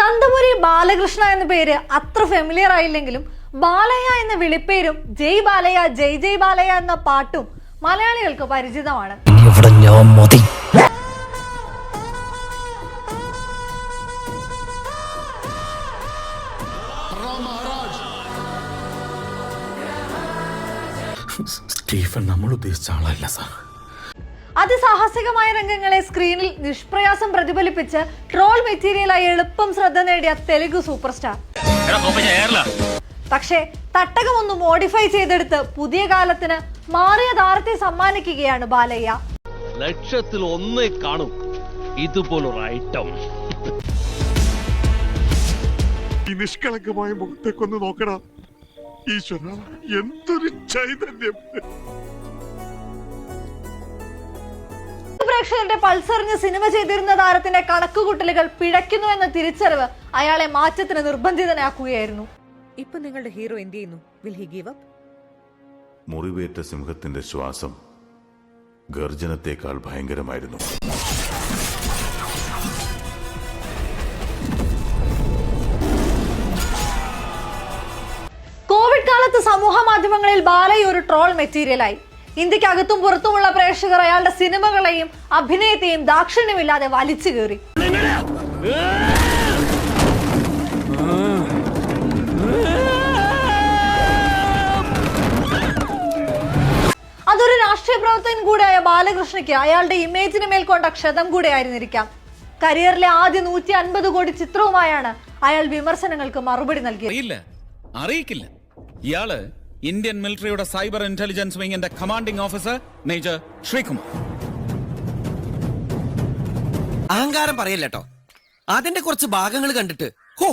നന്ദമുരി ബാലകൃഷ്ണ എന്ന പേര് അത്ര ഫെമിലിയർ ആയില്ലെങ്കിലും ബാലയ്യ എന്ന വിളിപ്പേരും ജയ് ബാലയ്യ ജയ് ജയ് ബാലയ്യ എന്ന പാട്ടും മലയാളികൾക്ക് പരിചിതമാണ്. സ്റ്റീഫൻ നമ്മൾ ഉദ്ദേശിച്ച ആളല്ല സാർ. അതിസാഹസികമായ രംഗങ്ങളെ സ്ക്രീനിൽ നിഷ്പ്രയാസം പ്രതിഫലിപ്പിച്ച് ട്രോൾ മെറ്റീരിയലായി എളുപ്പം ശ്രദ്ധ നേടിയ തെലുഗു സൂപ്പർ സ്റ്റാർ പക്ഷേ തട്ടകമൊന്ന് മോഡിഫൈ ചെയ്തെടുത്ത് പുതിയ കാലത്തിന് മാറിയ താരത്തെ സമ്മാനിക്കുകയാണ് ബാലയ്യ. ലക്ഷത്തിൽ ഒന്നേ കാണും. ഇതുപോലൊരു ഐറ്റം ഈ നിഷ്കളങ്കമായ മുഖത്തേക്കൊന്ന് നോക്കടാ. ഈശ്വര എന്തൊരു ചൈതന്യം. പ്രേക്ഷകരുടെ പൾസറിഞ്ഞ് സിനിമ ചെയ്തിരുന്ന താരത്തിന്റെ കണക്കുകൂട്ടലുകൾ പിഴയ്ക്കുന്നു എന്ന തിരിച്ചറിവ് അയാളെ മാറ്റത്തിന് നിർബന്ധിതനാക്കുകയായിരുന്നു. ഇപ്പൊ നിങ്ങളുടെ ഹീറോ എന്ത് ചെയ്യുന്നു? വിൽ ഹി ഗീവ് അപ്പ് മുറിവേറ്റ സിംഹത്തിന്റെ ശ്വാസം ഗർജനത്തെക്കാൾ ഭയങ്കരമായിരുന്നു. കോവിഡ് കാലത്ത് സമൂഹ മാധ്യമങ്ങളിൽ ബാലയ്യ ഒരു ട്രോൾ മെറ്റീരിയലായി. ഇന്ത്യക്കകത്തും പുറത്തുമുള്ള പ്രേക്ഷകർ അയാളുടെ സിനിമകളെയും അഭിനയത്തെയും ദാക്ഷിണ്യമില്ലാതെ വലിച്ചു കയറി അതൊരു രാഷ്ട്രീയ പ്രവർത്തകൻ കൂടിയായ ബാലകൃഷ്ണയ്ക്ക് അയാളുടെ ഇമേജിന് മേൽ കൊണ്ട ക്ഷതം കൂടെ ആയിരുന്നിരിക്കാം കരിയറിലെ ആദ്യ നൂറ്റി അൻപത് കോടി ചിത്രവുമായാണ് അയാൾ വിമർശനങ്ങൾക്ക് മറുപടി നൽകിയത്. അറിയിക്കില്ല. ഇയാൾ ഇന്ത്യൻ മിലിറ്ററിയുടെ സൈബർ ഇന്റലിജൻസ് വിങ്ങിന്റെ കമാൻഡിംഗ് ഓഫീസർ മേജർ ശ്രീകുമാർ അഹങ്കാരം പറയല്ലോ അതിന്റെ കുറച്ച് ഭാഗങ്ങൾ കണ്ടിട്ട് ഹോ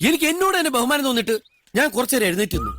എനിക്ക് എന്നോട് തന്നെ ബഹുമാനം തോന്നിട്ട് ഞാൻ കുറച്ചേരം എഴുന്നേറ്റ് നിന്നു